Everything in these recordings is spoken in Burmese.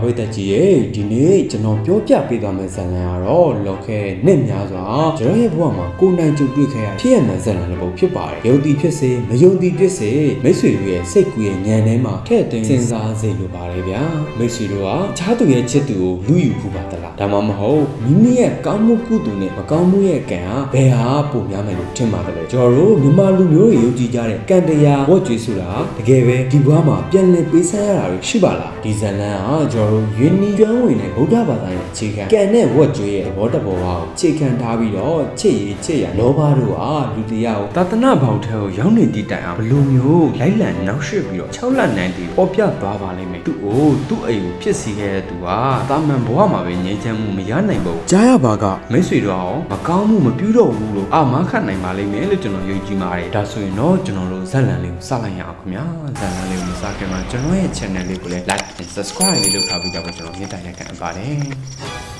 ပရိသတ်ကြီးရဲ့ဒီနေ့ကျွန်တော်ပြောပြပေးသွားမယ့်ဇာတ်လမ်းကတော့လောကရဲ့နှစ်များစွာကျွန်တော်ရဲ့ဘဝမှာကိုယ်နိုင်ကြုံတွေ့ခဲ့ရဖြစ်ရမှန်ဇာတ်လမ်းတစ်ပုဒ်ဖြစ်ပါတယ်ယုံကြည်ဖြစ်စေမယုံကြည်ဖြစ်စေမိတ်ဆွေတို့ရဲ့စိတ်ကူးရဲ့ဉာဏ်ထဲမှာထည့်သွင်းစဉ်းစားစေလိုပါတယ်ဗျာမိတ်ဆွေတို့ကခြားသူရဲ့ချစ်သူကိုလူယူဖူးပါတလားဒါမှမဟုတ်မိမိရဲ့ကောင်းမှုကုသိုလ်နဲ့မကောင်းမှုရဲ့ကံဟာဘယ်ဟာပုံများမယ်လို့ထင်ပါတယ်လေကျွန်တော်တို့မြန်မာလူမျိုးတွေယုံကြည်ကြတဲ့ကံတရားဝတ်ကြွေးဆိုတာတကယ်ပဲဒီဘဝမှာပြန်လည်ပေးဆန်းရတာတွေရှိပါလားဒီဇာတ်လမ်းဟာကျွန်တော်တို့ယဉ်နီကျွမ်းဝင်တဲ့ဗုဒ္ဓဘာသာရဲ့အခြေခံကံနဲ့ဝတ်ကြွေးရဲ့သဘောတဘောကိုအခြေခံထားပြီးတော့ချစ်ရည်ချစ်ရလောဘတို့ဟာလူတရားကိုတာသနာဘောင်ထဲကိုရောက်နေတည်တိုင်အောင်ဘယ်လိုမျိုးလိုက်လံနောက်ရှစ်ပြီးတော့6လနိုင်တည်ပေါ်ပြသွားပါလိမ့်မယ်သူ့ကိုသူ့အိမ်ကိုဖြစ်စီခဲ့တဲ့သူဟာတာမန်ဘဝမှာပဲငြိမ်းချမ်းမှုမရနိုင်ဘူးကြားရပါကမိတ်ဆွေတို့အောင်မကောင်းမှုမပြုတော့ဘူးလို့အာမခတ်နိုင်ပါလိမ့်မယ်လို့ကျွန်တော်ယုံကြည်ပါတယ်ဒါဆိုရင်တော့ကျွန်တော်တို့ဇက်လန်လေးကိုစလိုက်ရအောင်ခင်ဗျာဇက်လန်လေးကိုမစခင်မှာကျွန်တော်ရဲ့ channel လေးကိုလည်း like and subscribe လေးလုပ်ထားပြီးကြပါကျွန်တော်မေတ္တာရက်ခံအပ်ပါတယ်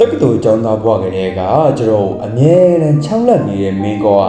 တက္ကသိုလ်ကျောင်းသားဘွားကလေးကကျွန်တော်အမြဲတမ်းချောင်းလက်နေတဲ့မင်းကောက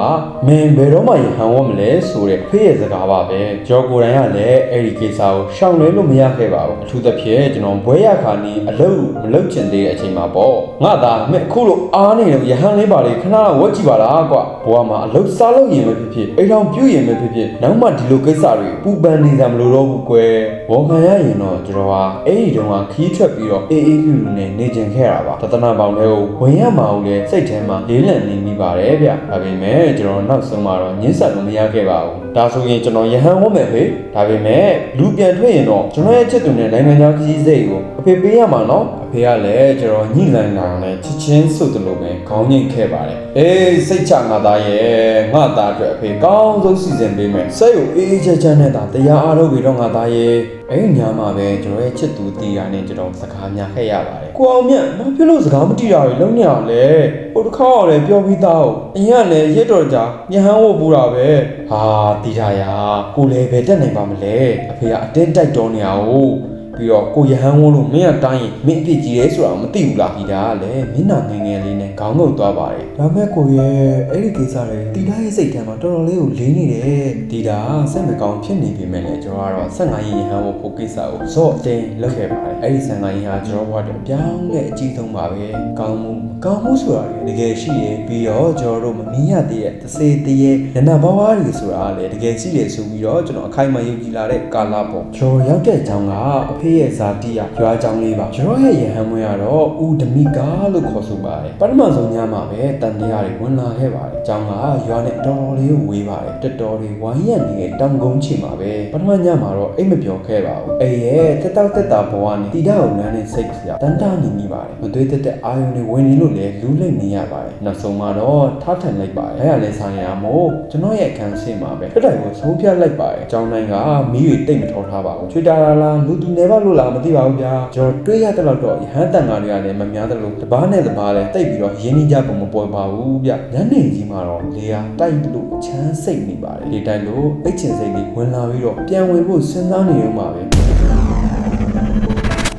မင်းဘယ်တော့မှရဟန်ဝတ်မလဲဆိုတဲ့ဖေးရဲ့စကားပါပဲကျွန်တော်ကိုယ်တိုင်ကလည်းအဲ့ဒီကိစ္စကိုရှောင်လွှဲလို့မရခဲ့ပါဘူးအထူးသဖြင့်ကျွန်တော်ဘွဲရခါနီးအလုပ်မလုပ်ချင်သေးတဲ့အချိန်မှာပေါ့ငါသားမင်းအခုလိုအားနေတယ်ရဟန်လေးပါလေခဏဝတ်ကြည့်ပါလားကွာဘွားမှာအလုပ်စားလို့ရင်ပဲဖြစ်ဖြစ်အိမ်တော်ပြုတ်ရင်ပဲဖြစ်ဖြစ်နောက်မှဒီလိုကိစ္စတွေပူပန်နေကြမလို့တော့ဘူးကွယ်ဝန်ခံရရင်တော့ကျွန်တော်ဟာအဲ့ဒီတုန်းကခီးထွက်ပြီးတော့အေးအေးလူလူနဲ့နေကျင်ခဲ့တာပါတသနာပေါင်းလေးကိုဝင်ရမှာကိုလည်းစိတ်ထဲမှာလေးလံနေမိပါတယ်ဗျဒါပေမဲ့ကျွန်တော်နောက်ဆုံးမှာတော့ညှင်းဆက်လို့မရခဲ့ပါဘူးဒါဆိုရင်ကျွန်တော်ယဟန်ဝတ်မယ်ဖေဒါပေမဲ့လူပြန်ထွက်ရင်တော့ကျွန်တော်ရဲ့ချစ်သူနဲ့နိုင်ငံသားကြီးစိတ်ကိုအ ဖေပေးရမှာနော်အဖေကလည်းကျွန်တော်ညှိလန်းလာတယ်ချစ်ချင်းဆိုသလိုပဲခေါင်းညိတ်ခဲ့ပါတယ်အေးစိတ်ချငါသားရဲ့ငါသားအတွက်အဖေကောင်းဆုံးစီစဉ်ပေးမယ်စိတ်ကိုအေးအေးချမ်းချမ်းနဲ့သာတရားအားထုတ်ပြီးတော့ငါသားရဲ့အဲ့ဒီညမှာပဲကျွန်တော်ရဲ့ချစ်သူတီးတာနဲ့ကျွန်တော်စကားများခဲ့ရပါတယ်ကိုအောင်မြတ်ဘာဖြစ်လို့စကားမတီးတာတွေလုံးနေအောင်လဲဟိုတစ်ခါကလည်းပြောပြီးသားဟုတ်အရင်ကလည်းရက်တော်ကြာညဟန်းဝတ်ပူတာပဲဟာတီးတာရာကိုလည်းပဲတက်နိုင်ပါမလဲအဖေကအတင်းတိုက်တော်နေအောင် ပြီးတော့ကိုရဟန်းဝန်းလို့မင်းကတိုင်းရင်မင်းအဖြစ်ကြီးရဲဆိုတာမသိဘူးလားဒီဒါကလည်းမင်းနာငယ်ငယ်လေးနဲ့ခေါင်းငုတ်သွားပါတယ်ဒါမဲ့ကိုရဲ့အဲ့ဒီကိစ္စတွေတီတာရဲ့စိတ်ထဲမှာတော်တော်လေးကိုလေးနေတယ်တီတာစိတ်မကောင်းဖြစ်နေပြီမဲ့လေကျွန်တော်ကတော့15ရင်ရဟန်းဝန်းဖို့ကိစ္စကိုဇော့အတင်းလုပ်ခဲ့ပါတယ်အဲ့ဒီ15ရင်ဟာကျွန်တော်ဘဝတော့အပြောင်းလဲအကြီးဆုံးပါပဲကောင်းမှုမကောင်းမှုဆိုတာလေတကယ်ရှိရဲ့ပြီးတော့ကျွန်တော်တို့မမြင်ရသေးတဲ့သစေတရေနနဘဝတွေဆိုတာလေတကယ်ရှိတယ်ဆိုပြီးတော့ကျွန်တော်အခိုင်အမာယုံကြည်လာတဲ့ကာလပေါ့ကျွန်တော်ရောက်တဲ့အကြောင်းကအဖေရဲ့ဇာတိရရွာအကြောင်းလေးပါကျွန်တော်ရဲ့ရဟန်းမွေးကတော့ဦးဓမိကာလို့ခေါ်ဆိုပါတယ်ပထမဆုံးညမှာပဲတန်တရားတွေဝင်လာခဲ့ပါတယ် အကြောင်းကရွာနဲ့တော်တော်လေးကိုဝေးပါတယ်တော်တော်လေးဝိုင်းရနေတဲ့တောင်ကုန်းချီမှာပဲပထမညမှာတော့အိတ်မပြောခဲ့ပါဘူးအေးရဲ့တက်တောက်တက်တာဘဝနဲ့တိဒကိုလမ်းနဲ့စိတ်ကြတန်တာနေမိပါတယ်မသွေးတက်တဲ့အာယုန်တွေဝင်နေလို့လည်းလူးလိမ့်နေရပါတယ်နောက်ဆုံးမှာတော့ထားထန်လိုက်ပါတယ်အဲ့ရလဲဆိုင်ရမို့ကျွန်တော်ရဲ့အခန်းဆင်းမှာပဲတက်တိုင်ကိုဆုံးဖြတ်လိုက်ပါတယ်အကြောင်းတိုင်းကမီးတွေတိတ်မထောထားပါဘူးချွေတာလာလားလူသူနေပါလို့လားမသိပါဘူးဗျာကျွန်တော်တွေးရတဲ့လောက်တော့ရဟန်းတန်ကားတွေကလည်းမများသလိုတပားနဲ့တပားလည်းတိတ်ပြီးတော့ရင်းနှီးကြပုံမပေါ်ပါဘူးဗျညနေကြီးမှာတော့လေယာတိုက်လို့ချမ်းစိတ်နေပါတယ်လေတိုက်လို့အိတ်ချင်စိတ်လေးဝင်လာပြီးတော့ပြန်ဝင်ဖို့စဉ်းစားနေရုံပါပဲ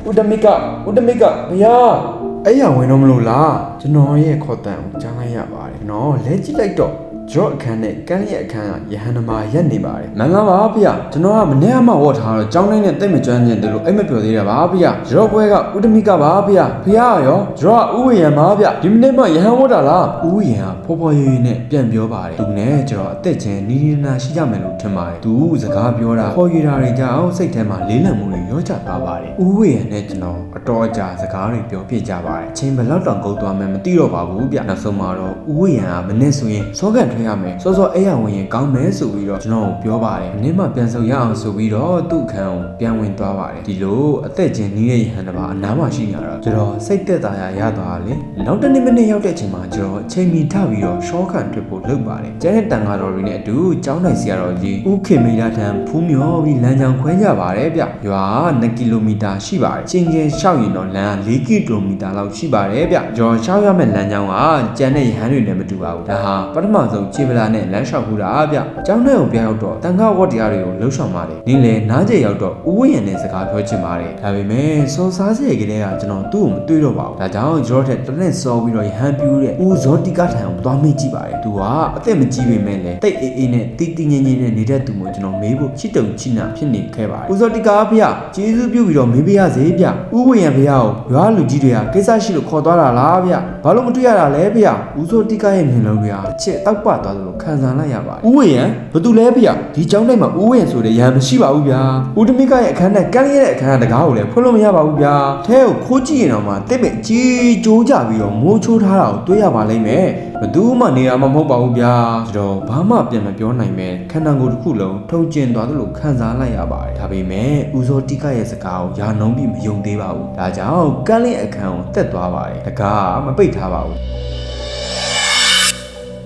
ဥဒမိကဥဒမိကဗျာအဲ့ရဝင်တော့မလို့လားကျွန်တော်ရဲ့ခေါ်တန်ကိုကြားလိုက်ရပါတယ်နော်လဲကြည့်လိုက်တော့ ကြော့အခန်းနဲ့ကန်းရဲ့အခန်းကယဟန်နမာရက်နေပါတယ်မင်္ဂလာပါဗျကျွန်တော်ကမနေ့ကမှဝတ်ထားတော့ကြောင်းတိုင်းနဲ့တိတ်မကျွမ်းကျင်တယ်လို့အိတ်မပြောသေးတာပါဗျရော့ပွဲကဥဒမိကပါဗျဖះရောရော့ဥဝေယံပါဗျဒီမနေ့မှယဟန်ဝတ်တာလားဥဝေယံကဖော်ဖော်ရွရွနဲ့ပြန်ပြောပါတယ်သူနဲ့ကျွန်တော်အသက်ချင်းနီးနီးနားရှိကြမယ်လို့ထင်ပါတယ်သူစကားပြောတာခေါ်ရတာတွေကြောင့်စိတ်ထဲမှာလေးလံမှုတွေရောကြသွားပါတယ်ဥဝေယံနဲ့ကျွန်တော်အတော်အကြာစကားတွေပြောပြကြပါတယ်အချိန်ဘယ်လောက်တောင်ကုန်သွားမှန်းမသိတော့ပါဘူးဗျနောက်ဆုံးမှာတော့ဥဝေယံကမနေ့ဆိုရင်စောကန်ထွေးရမယ်စောစောအဲ့ရဝင်ရင်ကောင်းမယ်ဆိုပြီးတော့ကျွန်တော်ကိုပြောပါတယ်မနေ့မှပြန်ဆုံရအောင်ဆိုပြီးတော့သူ့အခန်းကိုပြန်ဝင်သွားပါတယ်ဒီလိုအသက်ချင်းနီးတဲ့ရဟန်တစ်ပါးအနားမှာရှိနေတော့ကျွန်တော်စိတ်သက်သာရာရသွားတယ်နောက်တစ်နေ့မနေ့ရောက်တဲ့အချိန်မှာကျွန်တော်အချိန်မီထပြီးတော့ရှော့ခံထွက်ဖို့လုပ်ပါတယ်ကျန်တဲ့တန်ဃာတော်တွေနဲ့အတူကျောင်းနိုင်ဆရာတော်ကြီးဦးခင်မေရထံဖူးမြော်ပြီးလမ်းကြောင်းခွဲကြပါတယ်ဗျရွာ2ကီလိုမီတာရှိပါတယ်ချင်းချင်းရှောက်ရင်တော့လမ်း4ကီလိုမီတာလောက်ရှိပါတယ်ဗျကျော်ရှောက်ရမယ့်လမ်းကြောင်းကကျန်တဲ့ရဟန်းတွေနဲ့မတူပါဘူးဒါဟာပထမဆုံးကိုခြေပလာနဲ့လမ်းလျှောက်မှုတာဗျ။ကျောင်းထဲကိုပြန်ရောက်တော့တန်ခါဝတ်တရားတွေကိုလှုပ်ဆောင်ပါတယ်။နင်းလေနားကျရောက်တော့ဦးဝင်းရံနဲ့စကားပြောချင်ပါတယ်။ဒါပေမဲ့စောစားစေကလေးကကျွန်တော်သူ့ကိုမတွေ့တော့ပါဘူး။ဒါကြောင့်ကျွန်တော်ထက်တစ်နဲ့စောပြီးတော့ရဟန်ပြူတဲ့ဦးဇောတိကထံကိုသွားမေးကြည့်ပါတယ်။သူကအသက်မကြီးပေမဲ့လည်းတိတ်အေးအေးနဲ့တီးတီးငင်းငင်းနဲ့နေတဲ့သူမျိုးကျွန်တော်မေးဖို့ချစ်တုံချစ်နာဖြစ်နေခဲ့ပါတယ်။ဦးဇောတိကဖေကျေးဇူးပြုပြီးတော့မေးပေးရစေဗျ။ဦးဝင်းရံဖေကိုရွာလူကြီးတွေကကိစ္စရှိလို့ခေါ်သွားတာလားဗျ။ဘာလို့မတွေ့ရတာလဲဗျ။ဦးဇောတိကရဲ့မျက်လုံးတွေဟာတစ်ချက်တောက်ပသွားသလိုခံစားလိုက်ရပါတယ်။ဦးဝင်းရံဘာတူလဲဗျ။ဒီကျောင်းတိုင်းမှာဦးဝင်းရံဆိုတဲ့ရံမရှိပါဘူးဗျာ။ဦးတမိကရဲ့အခန်းနဲ့ကန်းလေးရဲ့အခန်းကတကားကိုလည်းဖွင့်လို့မရပါဘူးဗျာ။ထဲကိုခိုးကြည့်ရင်တော့မှတစ်မဲ့ကြီးကြိုးကြပြီးတော့မိုးချိုးထားတာကိုတွေ့ရပါလိမ့်မယ်။ဘယ်သူမှနေရာမှာမဟုတ်ပါဘူးဗျာ။ဆိုတော့ဘာမှပြန်မပြောနိုင်ပဲခန္ဓာကိုယ်တစ်ခုလုံးထုံကျင်သွားသလိုခံစားလိုက်ရပါတယ်။ဒါပေမဲ့ဦးစောတိကရဲ့စကားကိုယာနှုံးပြီးမယုံသေးပါဘူး။ဒါကြောင့်ကန်းလေးအခန်းကိုတက်သွားပါတယ်။တကားမပိတ်ထားပါဘူး။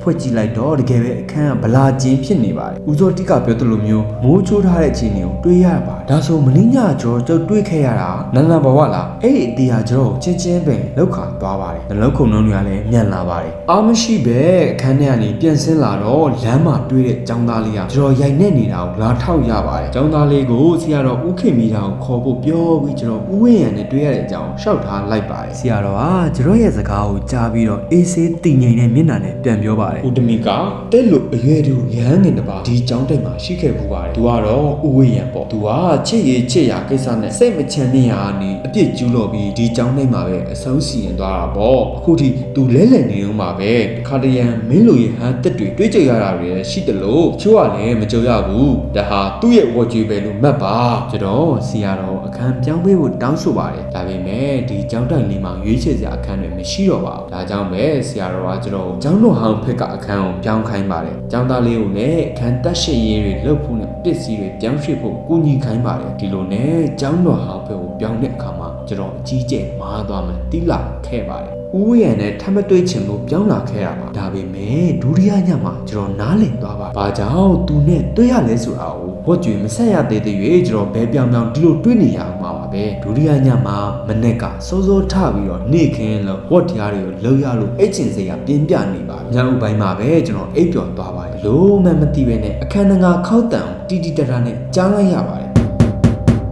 ဖွက်ကြည့်လိုက်တော့တကယ်ပဲအခန်းကဗလာကျင်းဖြစ်နေပါတယ်။ဦးစောတိကပြောသလိုမျိုးမိုးချိုးထားတဲ့အခြေအနေကိုတွေးရပါတယ်။ဒါဆိုမလင်းညကျော်ကျုပ်တွေးခဲ့ရတာနန္ဒဘဝလား။အဲ့ဒီအတီးဟာကျွန်တော်ကိုချင်းချင်းပင်လောက်ခါသွားပါတယ်။နှလုံးခုန်နှုံးတွေကလည်းမြန်လာပါတယ်။အားမရှိပဲအခန်းထဲကနေပြန်ဆင်းလာတော့လမ်းမှာတွေးတဲ့ចောင်းသားလေးကကျွန်တော်ရိုက်နေနေတာကိုလာထောက်ရပါတယ်။ចောင်းသားလေးကိုဆရာတော်ဦးခင်မီတာကိုခေါ်ဖို့ပြောပြီးကျွန်တော်ဦးဝင်းရံနဲ့တွေးရတဲ့အကြောင်းရှောက်ထားလိုက်ပါတယ်။ဆရာတော်ကကျွန်တော်ရဲ့စကားကိုကြားပြီးတော့အေးဆေးတည်ငြိမ်တဲ့မျက်နှာနဲ့ပြန်ပြောပါတယ်။ဦးတမီကတဲ့လို့အရွယ်တူရဟန်းငင်တစ်ပါးဒီကျောင်းတိုက်မှာရှိခဲ့ဘူးပါတယ်သူကတော့ဦးဝေးရံပေါ့သူကချစ်ရေးချစ်ရာကိစ္စနဲ့စိတ်မချမ်းမြေ့ရာနေအပြစ်ကျူးလို့ပြီးဒီကျောင်းတိုက်မှာပဲအဆုံးစီရင်သွားတာပေါ့အခုထိသူလဲလှယ်နေအောင်ပါပဲတခါတရံမင်းလိုရဟန်းတက်တွေတွေးကြရတာတွေလည်းရှိတယ်လို့ချို့ကလည်းမကြုံရဘူးဒါဟာသူ့ရဲ့ဝတ်ကြွေပဲလို့မှတ်ပါကျွန်တော်ဆရာတော်အခန်းပြောင်းပေးဖို့တောင်းဆိုပါတယ်ဒါပေမဲ့ဒီကျောင်းတိုက်လေးမှာရွေးချယ်စရာအခန်းတွေမရှိတော့ပါဘူးဒါကြောင့်ပဲဆရာတော်ကကျွန်တော်ကျောင်းတော်ဟောင်းဖက်ကအခန်းကိုပြောင်းခိုင်းပါတယ်ကျောင်းသားလေးကိုလည်းအခန်းတက်ရှိရေးတွေလုပ်ဖို့နဲ့ပစ္စည်းတွေပြောင်းရွှေ့ဖို့ကူညီခိုင်းပါတယ်ဒီလိုနဲ့ကျောင်းတော်ဟောင်းဖက်ကိုပြောင်းတဲ့အခါမှာကျွန်တော်အကြီးကျယ်မားသွားမှတိလာခဲ့ပါတယ်ဦးဝရံနဲ့ထပ်မတွေ့ချင်လို့ပြောင်းလာခဲ့ရပါဒါပေမဲ့ဒုတိယညမှာကျွန်တော်နားလည်သွားပါဘာကြောင့်သူနဲ့တွေ့ရလဲဆိုတာကိုဝတ်ကြွေမဆက်ရသေးသေး၍ကျွန်တော်ဘဲပြောင်းပြောင်းဒီလိုတွေ့နေရအောင် ပါပါပဲဒုတိယညမှာမနေ့ကစိုးစိုးထပြီးတော့နေခင်းလို့ဝတ်တရားတွေကိုလှုပ်ရလို့အိတ်ချင်စေရပြင်းပြနေပါညဥပိုင်းမှာပဲကျွန်တော်အိပ်ပျော်သွားပါတယ်လို့မှမသိပဲနဲ့အခန်းငါခောက်တံတီတီတတာနဲ့ကြားလိုက်ရပါတယ်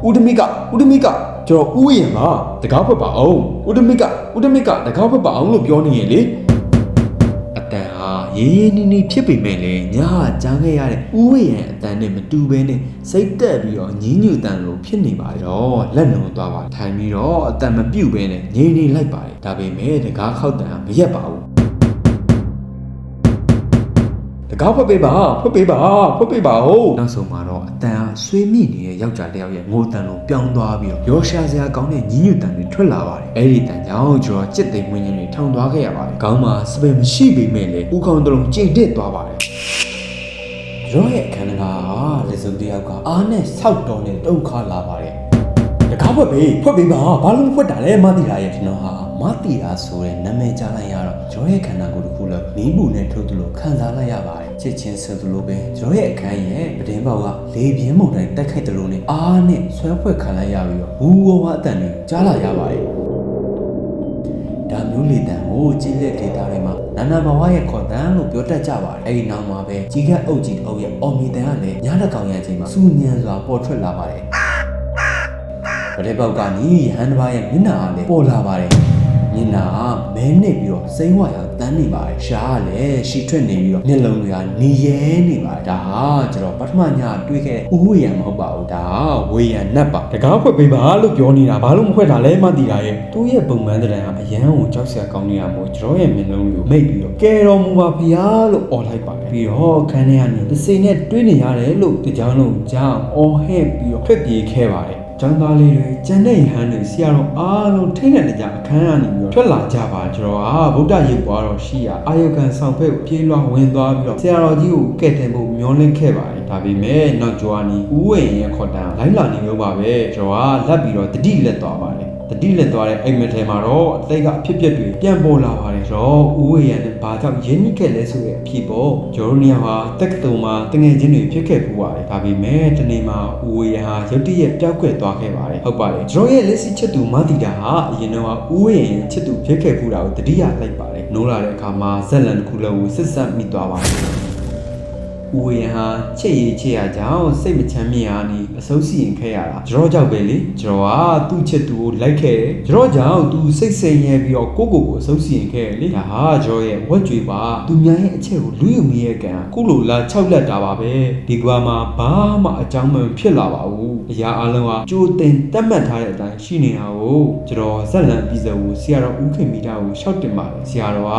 ဦးဒမိကဦးဒမိကကျွန်တော်ဦးရင်ပါတကားဖွက်ပါအောင်ဦးဒမိကဦးဒမိကတကားဖွက်ပါအောင်လို့ပြောနေရင်လေအတန်ဟာ ရေးရေးနီးနီးဖြစ်ပေမဲ့လည်းညာဟာကြားခဲ့ရတဲ့ဦးရင်အတန်နဲ့မတူဘဲနဲ့စိတ်တက်ပြီးတော့ညင်းညူတန်လို့ဖြစ်နေပါတော့လက်နုံသွားပါထိုင်ပြီးတော့အတန်မပြုတ်ဘဲနဲ့ငြိမ်နေလိုက်ပါတယ်ဒါပေမဲ့တကားခောက်တန်ကမရက်ပါဘူးတကားဖွက်ပေးပါဖွက်ပေးပါဖွက်ပေးပါဟုတ်နောက်ဆုံးမှာတော့အတန်အား ဆွေးမိနေတဲ့ယောက်ျားတစ်ယောက်ရဲ့ငိုတန်လုံးပြောင်းသွားပြီးတော့ရောရှာစရာကောင်းတဲ့ညီညွတ်တန်တွေထွက်လာပါတယ်အဲ့ဒီတန်ကြောင့်ကျွန်တော်จิตသိမ်မွင်းခြင်းတွေထောင်သွားခဲ့ရပါတယ်ခေါင်းမှာစပယ်မရှိပေမဲ့လည်းဦးခေါင်းတစ်လုံးကျိတ်တက်သွားပါတယ်ရောရဲ့အခန်းကဟာလက်စုပ်တစ်ယောက်ကအားနဲ့ဆောက်တော်နဲ့တုန်ခါလာပါတယ်တကားဖွက်ပေးဖွက်ပေးပါဘာလို့မဖွက်တာလဲမသိတာရဲ့ကျွန်တော်ဟာမသိတာဆိုတဲ့နာမည်ကြားလိုက်ရတော့ကျွန်တော်ရဲ့ခန္ဓာကိုယ်တစ်ခုလုံးမီးပူနဲ့ထုတ်သလိုခံစားလိုက်ရပါတယ် ချစ်ချင်းဆိုသလိုပဲကျွန်တော်ရဲ့အခန်းရဲ့ပတင်းပေါက်ကလေပြင်းမုန်တိုင်းတိုက်ခိုက်သလိုနဲ့အားနဲ့ဆွဲဖွဲ့ခံလိုက်ရပြီးတော့ဝူဝဝအတန်တွေကြားလာရပါတယ်ဒါမျိုးလေတံကိုကြီးလက်ဒေတာတွေမှာနာနာဘဝရဲ့ခေါ်တန်လို့ပြောတတ်ကြပါတယ်အဲဒီနောက်မှာပဲကြီးကပ်အုပ်ကြီးအုပ်ရဲ့အော်မီတန်ကလည်းညတစ်ကောင်ရချိန်မှာစူညံစွာပေါ်ထွက်လာပါတယ်ဗတဲ့ပေါက်ကနေရဟန်းတစ်ပါးရဲ့မျက်နှာကလည်းပေါ်လာပါတယ်မျက်နှာကမဲနေပြီးတော့စိမ့်ဝါရောင်တ န်းနေပါတယ်ရှားကလည်းရှီထွက်နေပြီးတော့မျက်လုံးတွေကနေရဲနေပါတယ်ဒါဟာကျွန်တော်ပထမညတွေ့ခဲ့တဲ့ဥဝေယံမဟုတ်ပါဘူးဒါဝေယံနတ်ပါတကားဖွက်ပေးပါလို့ပြောနေတာဘာလို့မဖွက်တာလဲမသိတာရဲ့သူ့ရဲ့ပုံမှန်တဲ့တန်ကအရန်ကိုကြောက်စရာကောင်းနေတာမို့ကျွန်တော်ရဲ့မျက်လုံးကိုမိတ်ပြီးတော့ကဲတော်မူပါဖျားလို့អော်လိုက်ပါတယ်ပြီးတော့ခန်းထဲကနေတစ်စိမ်နဲ့တွေးနေရတယ်လို့တကြောင်လုံးကြောင်းអော်ဟဲ့ပြီးတော့ထွက်ပြေးခဲ့ပါတယ် ကျန်သားလေးတွေကျန်တဲ့ဟန်းတွေဆရာတော်အားလုံးထိတ်လန့်နေကြအခန်းကနေပြီးတော့ထွက်လာကြပါကျွန်တော်ဟာဗုဒ္ဓရုပ်ပွားတော်ရှိရာအာယုခံဆောင်ဖက်ကိုပြေးလွှားဝင်သွားပြီးတော့ဆရာတော်ကြီးကိုကဲ့တင်ဖို့မျောလင့်ခဲ့ပါတယ်ဒါပေမဲ့နောက်ကျော်ကနေဦးဝေရဲ့ခေါ်တန်းလိုင်းလာနေလို့ပါပဲကျွန်တော်ကလက်ပြီးတော့တတိလက်သွားပါတယ် တတိလက်သွားတဲ့အိမ်မက်ထဲမှာတော့အသိကအဖြစ်အပျက်တွေပြန်ပေါ်လာပါတယ်ကျွန်တော်ဦးဝေရနဲ့ဘာကြောင့်ရင်းနှီးခဲ့လဲဆိုတဲ့အဖြစ်ပေါ့ကျွန်တော်တို့နေရာဟာတက္ကသိုလ်မှာတငယ်ချင်းတွေဖြစ်ခဲ့ပူပါတယ်ဒါပေမဲ့ဒီနေ့မှာဦးဝေရဟာရုတ်တရက်ပျောက်ကွယ်သွားခဲ့ပါတယ်ဟုတ်ပါတယ်ကျွန်တော်ရဲ့လက်ရှိချစ်သူမတီတာဟာအရင်တော့ဦးဝေရရဲ့ချစ်သူဖြစ်ခဲ့ပူတာကိုတတိယလိုက်ပါတယ်နိုးလာတဲ့အခါမှာဇက်လန်တစ်ခုလုံးကိုစစ်ဆက်မိသွားပါတယ် ဦးဝေယံဟာချစ်ရေးချစ်ရကြောင်းစိတ်မချမ်းမြေ့ရနီအဆုံးစီရင်ခဲ့ရတာကျွန်တော်ကြောက်ပဲလေကျွန်တော်ကသူ့ချစ်သူကိုလိုက်ခဲ့တယ်ကျွန်တော်ကြောင့်သူစိတ်စိမ်ရဲပြီးတော့ကိုကိုကိုအဆုံးစီရင်ခဲ့တယ်လေဒါဟာကျွန်တော်ရဲ့ဝက်ကြွေပါသူများရဲ့အချက်ကိုလူယူမိရဲ့ကံကုလိုလာ၆လက်တာပါပဲဒီကွာမှာဘာမှအကြောင်းမဖြစ်လာပါဘူးအရာအလုံးကကြိုးတင်တက်မှတ်ထားတဲ့အတိုင်းရှိနေတာကိုကျွန်တော်ဇက်လန်ပြီးစကိုဆရာတော်ဦးခင်မိတာကိုရှောက်တင်ပါတယ်ဆရာတော်က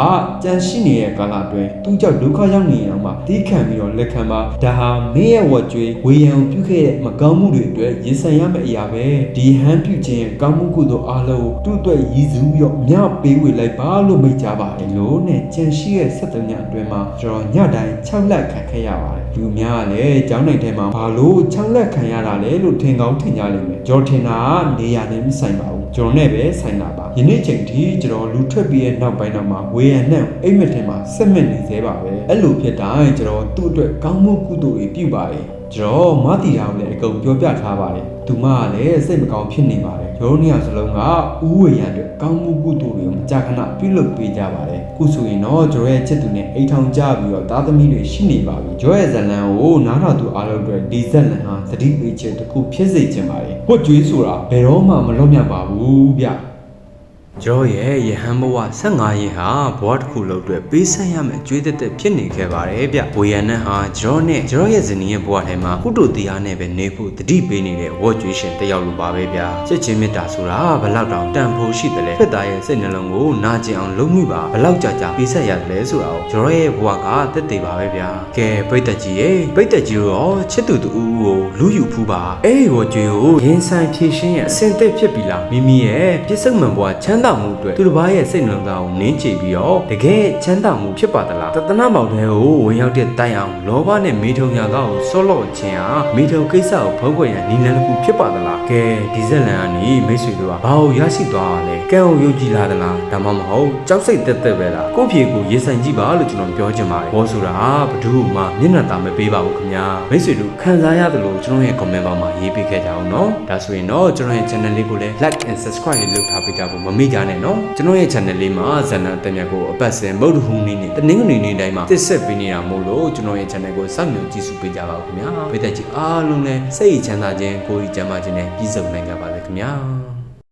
ကြံရှိနေတဲ့ကာလအတွင်းသူ့ကြောင့်ဒုက္ခရောက်နေအောင်မှတီးခံပြီးတော့လက်ခံပါဒါဟာမင်းရဲ့ဝတ်ကြွေးဝေယံကိုပြုခဲ့တဲ့မကောင်းမှုတွေအတွက်ရင်ဆိုင်ရမယ့်အရာပဲဒီဟန်ပြုခြင်းရဲ့ကောင်းမှုကုသိုလ်အားလုံးကိုသူ့အတွက်ရည်စူးပြီးတော့မြပေးဝေလိုက်ပါလို့မိတ်ကြပါတယ်လို့နဲ့ကြံရှိရဲ့73ညအတွင်းမှာကျွန်တော်ညတိုင်း6လက်ခံခဲ့ရပါတယ်လူများကလည်းကျောင်းနိုင်ထဲမှာဘာလို့6လက်ခံရတာလဲလို့ထင်ကောင်းထင်ကြလိမ့်မယ်ကျွန်တော်ထင်တာကနေရာနဲ့မဆိုင်ပါဘူး ကျွန်တော်နဲ့ပဲဆိုင်တာပါယနေ့ချိန်ထိကျွန်တော်လူထွက်ပြီးရဲ့နောက်ပိုင်းတော့မှဝေယံနဲ့အိမ်မက်ထဲမှာဆက်မက်နေသေးပါပဲအဲ့လိုဖြစ်တိုင်းကျွန်တော်သူ့အတွက်ကောင်းမှုကုသိုလ်တွေပြုပါတယ် ကျွန်တော်မတီတာကိုလည်းအကုန်ပြောပြထားပါတယ်သူမကလည်းစိတ်မကောင်းဖြစ်နေပါတယ်ကျွန်တော်နှစ်ယောက်စလုံးကဥဝေယံအတွက်ကောင်းမှုကုသိုလ်တွေကိုမကြာခဏပြုလုပ်ပေးကြပါတယ်ခုဆိုရင်တော့ကျွန်တော်ရဲ့ချစ်သူနဲ့အိမ်ထောင်ကြပြီးတော့သားသမီးတွေရှိနေပါပြီကျွန်တော်ရဲ့ဇလံကိုနားထောင်သူအားလုံးအတွက်ဒီဇလံဟာသတိပေးချက်တစ်ခုဖြစ်စေချင်ပါတယ်ဝတ်ကြွေးဆိုတာဘယ်တော့မှမလွတ်မြောက်ပါဘူးဗျ ကျော်ရဲ့ယဟန်ဘဝ15ရင်ဟာဘဝတစ်ခုလုံးအတွက်ပေးဆက်ရမယ့်အကျွေးသက်သက်ဖြစ်နေခဲ့ပါတယ်ဗျ။ဝေယန်နဲ့ဟာကျော်နဲ့ကျော်ရဲ့ဇနီးရဲ့ဘဝထဲမှာကုတုတရားနဲ့ပဲနေဖို့တတိပေးနေတဲ့ဝတ်ကျွေးရှင်တစ်ယောက်လိုပါပဲဗျ။ချစ်ချင်းမေတ္တာဆိုတာဘယ်လောက်တောင်တန်ဖိုးရှိတယ်လဲ။ဖြစ်သားရဲ့စိတ်နှလုံးကိုနာကျင်အောင်လုပ်မိပါဘယ်လောက်ကြာကြာပေးဆက်ရတယ်လဲဆိုတာကိုကျော်ရဲ့ဘဝကတက်သေးပါပဲဗျ။ကဲပိတ်သက်ကြီးရဲ့ပိတ်သက်ကြီးရောချစ်သူတူကိုလူယူဖူးပါ။အဲ့ဒီဝတ်ကျွေးကိုရင်ဆိုင်ဖြည့်ရှင်းရဲ့အစင်သက်ဖြစ်ပြီလားမိမိရဲ့ပြစ္ဆုတ်မှန်ဘဝချမ်းသာမှုအတွက်သူတစ်ပါးရဲ့စိတ်နှလုံးသားကိုနင်းချပြီးတော့တကယ်ချမ်းသာမှုဖြစ်ပါသလားတသနာမောင်တွေကိုဝင်ရောက်တဲ့တိုင်အောင်လောဘနဲ့မေထုံညာကောက်ကိုဆောလော့ခြင်းဟာမေထုံကိစ္စကိုဖုံးကွယ်ရန်နီလန်တစ်ခုဖြစ်ပါသလားကဲဒီဇက်လန်ကနေမိတ်ဆွေတို့ကဘာကိုရရှိသွားတာလဲကံကိုယုံကြည်လာသလားဒါမှမဟုတ်ကြောက်စိတ်တက်တက်ပဲလားကိုယ့်ဖြေကိုရေဆိုင်ကြည့်ပါလို့ကျွန်တော်ပြောချင်ပါတယ်ဘောဆိုတာဘယ်သူမှမျက်နှာသာမပေးပါဘူးခင်ဗျာမိတ်ဆွေတို့ခံစားရတယ်လို့ကျွန်တော်ရဲ့ comment box မှာရေးပေးခဲ့ကြအောင်နော်ဒါဆိုရင်တော့ကျွန်တော်ရဲ့ channel လေးကိုလည်း like and subscribe လေးလုပ်ထားပေးကြဖို့မမေ့ကြနဲ့နော်ကျွန်တော်ရဲ့ channel လေးမှာဇာတ်နာတက်မြတ်ကိုအပတ်စဉ်မုတ်တဟူးနေ့နဲ့တနင်္ဂနွေနေ့တိုင်းမှာတစ်ဆက်ပေးနေတာမို့လို့ကျွန်တော်ရဲ့ channel ကိုစောင့်မျှော်ကြည့်ရှုပေးကြပါဦးခင်ဗျာပိတ်သက်ကြီးအားလုံးလည်းစိတ်ချမ်းသာခြင်းကိုယ်ကြီးကျန်းမာခြင်းနဲ့ပြည့်စုံနိုင်ကြပါစေခင်ဗျာ